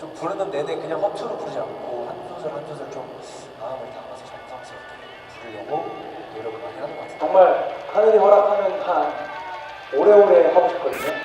좀 부르는 내내 그냥 허투루 부르지 않고 한 소절 한 소절 좀 마음을 담아서 정성스럽게 부르려고 노력을 많이 하는 것 같아요. 정말 하늘이 허락하면 한 오래오래 하고 싶거든요.